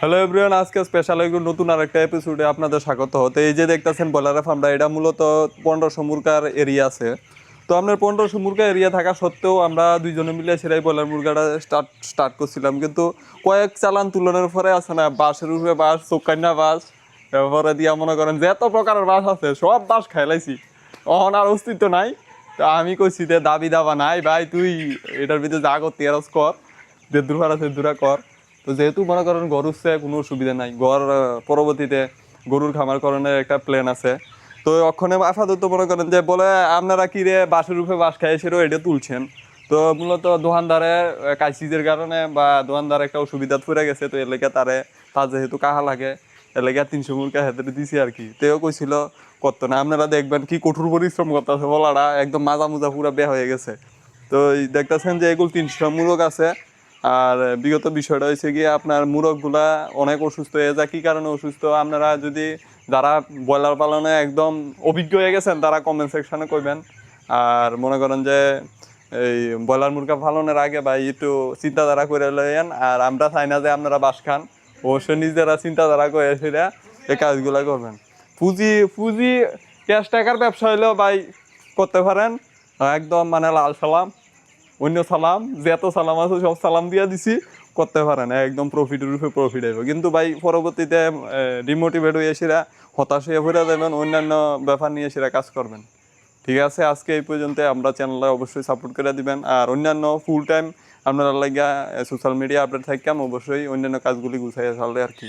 Hello everyone আজকে special একটু নতুন আরেকটা এপিসোডে আপনাদের স্বাগত। হতে এই যে দেখতেছেন বলারে ফার্মটা এটা মূলত পনেরোশো মুরগার এরিয়া আছে। তো আপনার পনেরোশো মুরগা এরিয়া থাকা সত্ত্বেও আমরা দুইজনে মিলে সেটাই বলার মুরগাটা স্টার্ট স্টার্ট করছিলাম। কিন্তু কয়েক চালান তুলনের পরে আছে না, বাঁশের উপরে বাঁশ চোখান্না বাঁশ, এরপরে দিয়া মনে করেন যে এত প্রকারের বাঁশ আছে, সব বাঁশ খাইলাইছি। অহন আর অস্তিত্ব নাই। তো আমি কইছি যে দাবি দাবা নাই, ভাই তুই এটার ভিতরে যা করতে এরস কর, যে দূরা আছে দূরা কর। তো যেহেতু মনে করেন গরুর সে কোনো সুবিধা নাই। গর আহ, পরবর্তীতে গরুর খামার করণের একটা প্ল্যান আছে। তো অক্ষণে আপাতত মনে করেন যে বলে আপনারা কি রে বাসের রূপে বাস খাই সেটাও এটা তুলছেন? তো মূলত দোকানদারে কাইসিজের কারণে বা দোকানদার একটা অসুবিধা পড়ে গেছে তো এর লেগে তারে তার যেহেতু কাহা লাগে এর লেগে তিনশো মুরগা হাতে দিছি আর কি। তেও কইছিল করতো না আপনারা দেখবেন কি কঠোর পরিশ্রম করতেছে বলাটা একদম মাজা মুজা পুরা বে হয়ে গেছে। তো দেখতেছেন যে এগুলো তিনশো মূলক আছে। আর বিগত বিষয়টা হয়েছে গিয়ে আপনার মুরগগুলা অনেক অসুস্থ হয়ে যায়। কী কারণে অসুস্থ? আপনারা যদি যারা ব্রয়লার পালনে একদম অভিজ্ঞ হয়ে গেছেন, তারা কমেন্ট সেকশনে কইবেন। আর মনে করেন যে, এই ব্রয়লার মুরগা পালনের আগে ভাই একটু চিন্তাধারা করে লইয়েন। আর আমরা চাই না যে আপনারা বাস খান। অবশ্যই নিজেরা চিন্তাধারা করে সেটা এই কাজগুলা করবেন। পুঁজি পুঁজি ক্যাশ টাকার ব্যবসা হইলেও ভাই করতে পারেন। একদম মানে লাল সালাম। অন্য সালাম যে এত সালাম আছে সব সালাম দিয়ে দিছি, করতে পারে না, একদম প্রফিটের রূপে প্রফিট আইব। কিন্তু ভাই, পরবর্তীতে ডিমোটিভেট হয়ে সেরা হতাশ হয়ে ভরে যাবেন অন্যান্য ব্যাপার নিয়ে সেরা কাজ করবেন। ঠিক আছে, আজকে এই পর্যন্ত আমরা চ্যানেলে অবশ্যই সাপোর্ট করে দিবেন। আর অন্যান্য ফুল টাইম আপনারা লাগিয়া সোশ্যাল মিডিয়া আপডেট থাকতাম অবশ্যই অন্যান্য কাজগুলি গুছাইয়া চললে আর কি।